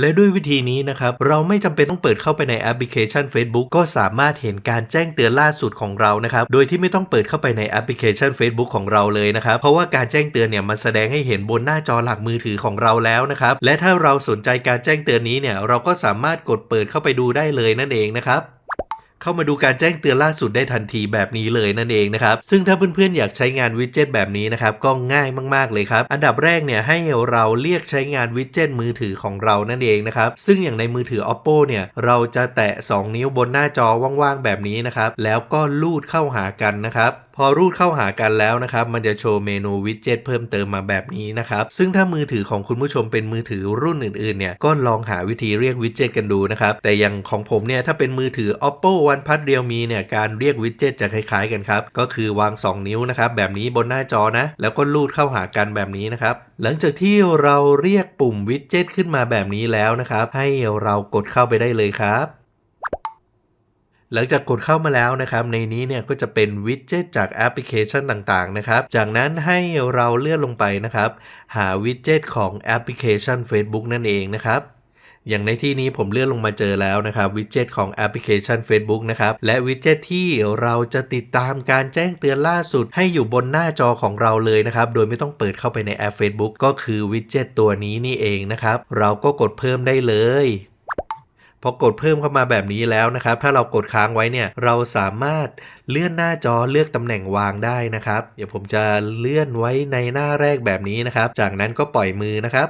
และด้วยวิธีนี้นะครับ เราไม่จำเป็นต้องเปิดเข้าไปในแอปพลิเคชัน Facebook ก็สามารถเห็นการแจ้งเตือนล่าสุดของเรานะครับ โดยที่ไม่ต้องเปิดเข้าไปในแอปพลิเคชัน Facebook ของเราเลยนะครับ เพราะว่าการแจ้งเตือนเนี่ยมันแสดงให้เห็นบนหน้าจอหลักมือถือของเราแล้วนะครับ และถ้าเราสนใจการแจ้งเตือนนี้เนี่ยเราก็สามารถกดเปิดเข้าไปดูได้เลยนั่นเองนะครับ เข้ามาดูการแจ้งเตือนล่าสุดได้ทันทีแบบนี้เลยนั่นเองนะครับ ซึ่งถ้าเพื่อนๆอยากใช้งานวิดเจ็ตแบบนี้นะครับก็ง่ายมากๆเลยครับ อันดับแรกเนี่ยให้เราเรียกใช้งานวิดเจ็ตมือถือของเรานั่นเองนะครับซึ่งอย่างในมือถือ oppo เนี่ยเราจะแตะ 2 นิ้วบนหน้าจอว่างๆแบบนี้นะครับแล้วก็ลูดเข้าหากันนะครับ อรูดเข้าหากันแล้วนะครับ มันจะโชว์เมนูวิดเจ็ตเพิ่มเติมมาแบบนี้นะครับ ซึ่งถ้ามือถือของคุณผู้ชมเป็นมือถือรุ่นอื่นๆเนี่ย ก็ลองหาวิธีเรียกวิดเจ็ตกันดูนะครับ แต่อย่างของผมเนี่ย ถ้าเป็นมือถือ oppo oneplus realme เนี่ย การเรียกวิดเจ็ตจะคล้ายๆกันครับ ก็คือวาง 2 นิ้วนะครับ แบบนี้บนหน้าจอนะ แล้วก็ลูดเข้าหากันแบบนี้นะครับ หลังจากที่เราเรียกปุ่มวิดเจ็ตขึ้นมาแบบนี้แล้วนะครับ ให้เรากดเข้าไปได้เลยครับ หลังจากกดเข้ามาแล้วนะครับ ในนี้เนี่ยก็จะเป็นวิดเจ็ตจากแอปพลิเคชันต่างๆนะครับ จากนั้นให้เราเลื่อนลงไปนะครับ หาวิดเจ็ตของแอปพลิเคชัน Facebook นั่นเองนะครับอย่างในที่นี้ผมเลื่อนลงมาเจอแล้วนะครับวิดเจ็ตของแอปพลิเคชัน Facebook นะครับและวิดเจ็ตที่เราจะติดตามการแจ้งเตือนล่าสุด ให้อยู่บนหน้าจอของเราเลยนะครับโดยไม่ต้องเปิดเข้าไปในแอป Facebook ก็คือวิดเจ็ตตัวนี้นี่เองนะครับเราก็กดเพิ่มได้เลย พอกดเพิ่มเข้ามาแบบนี้แล้วนะครับ ถ้าเรากดค้างไว้เนี่ย เราสามารถเลื่อนหน้าจอเลือกตำแหน่งวางได้นะครับ เดี๋ยวผมจะเลื่อนไว้ในหน้าแรกแบบนี้นะครับ จากนั้นก็ปล่อยมือนะครับ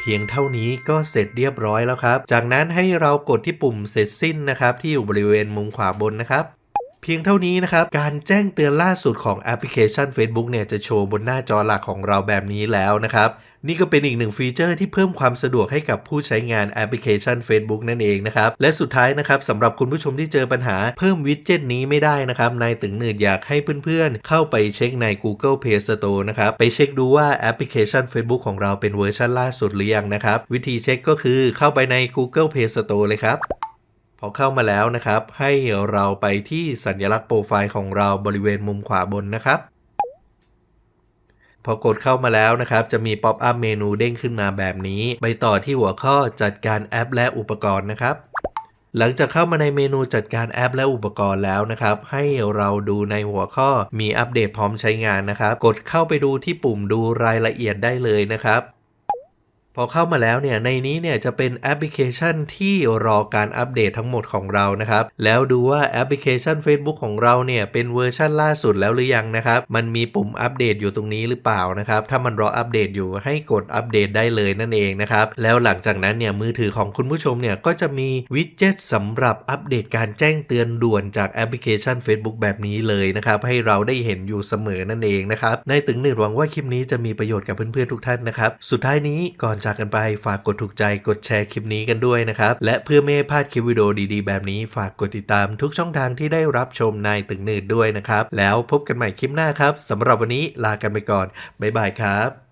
เพียงเท่านี้ก็เสร็จเรียบร้อยแล้วครับ จากนั้นให้เรากดที่ปุ่มเสร็จสิ้นนะครับ ที่อยู่บริเวณมุมขวาบนนะครับ เพียงเท่านี้นะครับ การแจ้งเตือนล่าสุดของแอปพลิเคชัน Facebook เนี่ยจะโชว์บนหน้าจอหลักของเราแบบนี้แล้วนะครับ นี่ก็เป็นอีกหนึ่งฟีเจอร์ที่เพิ่มความสะดวกให้กับผู้ใช้งานแอปพลิเคชัน Facebook นั่นเองนะครับ และสุดท้ายนะครับสำหรับคุณผู้ชมที่เจอปัญหาเพิ่มวิดเจ็ตนี้ไม่ได้นะครับนายตึงหนืดอยากให้เพื่อนๆ เข้าไปเช็คใน Google Play Store นะครับไปเช็คดูว่าแอปพลิเคชัน Facebook ของเราเป็นเวอร์ชันล่าสุดหรือยังนะครับวิธีเช็คก็คือเข้าไปใน Google Play Store เลยครับพอเข้ามาแล้วนะครับ ให้เราไปที่สัญลักษณ์โปรไฟล์ของเราบริเวณมุมขวาบนนะครับ พอกดเข้ามาแล้วนะครับ จะมีป๊อปอัพเมนูเด้งขึ้นมาแบบนี้ ไปต่อที่หัวข้อจัดการแอปและอุปกรณ์นะครับ หลังจากเข้ามาในเมนูจัดการแอปและอุปกรณ์แล้วนะครับ ให้เราดูในหัวข้อมีอัปเดตพร้อมใช้งานนะครับ กดเข้าไปดูที่ปุ่มดูรายละเอียดได้เลยนะครับ พอเข้ามาแล้วเนี่ยในนี้เนี่ยจะเป็นแอปพลิเคชันที่รอการอัปเดตทั้งหมดของเรานะครับ แล้วดูว่าแอปพลิเคชัน Facebook ของเราเนี่ยเป็นเวอร์ชันล่าสุดแล้วหรือยังนะครับ มันมีปุ่มอัปเดตอยู่ตรงนี้หรือเปล่านะครับ ถ้ามันรออัปเดตอยู่ให้กดอัปเดตได้เลยนั่นเองนะครับ แล้วหลังจากนั้นเนี่ยมือถือของคุณผู้ชมเนี่ยก็จะมีวิดเจ็ตสำหรับอัปเดตการแจ้งเตือนด่วนจากแอปพลิเคชัน Facebook แบบนี้เลยนะครับให้เราได้เห็นอยู่เสมอนั่นเองนะครับในตึงหนึ่งหวังว่าคลิปนี้จะมีประโยชน์กับเพื่อนๆทุกท่านนะครับสุดท้ายนี้ก่อนจากกันไป ฝากกดถูกใจกดแชร์คลิปนี้กันด้วยนะครับ และเพื่อไม่ให้พลาดคลิปวิดีโอดีๆ แบบนี้ฝากกดติดตามทุกช่องทางที่ได้รับชมในตึงหนืดด้วยนะครับ แล้วพบกันใหม่คลิปหน้าครับสำหรับวันนี้ลากันไปก่อนบ๊ายบายครับ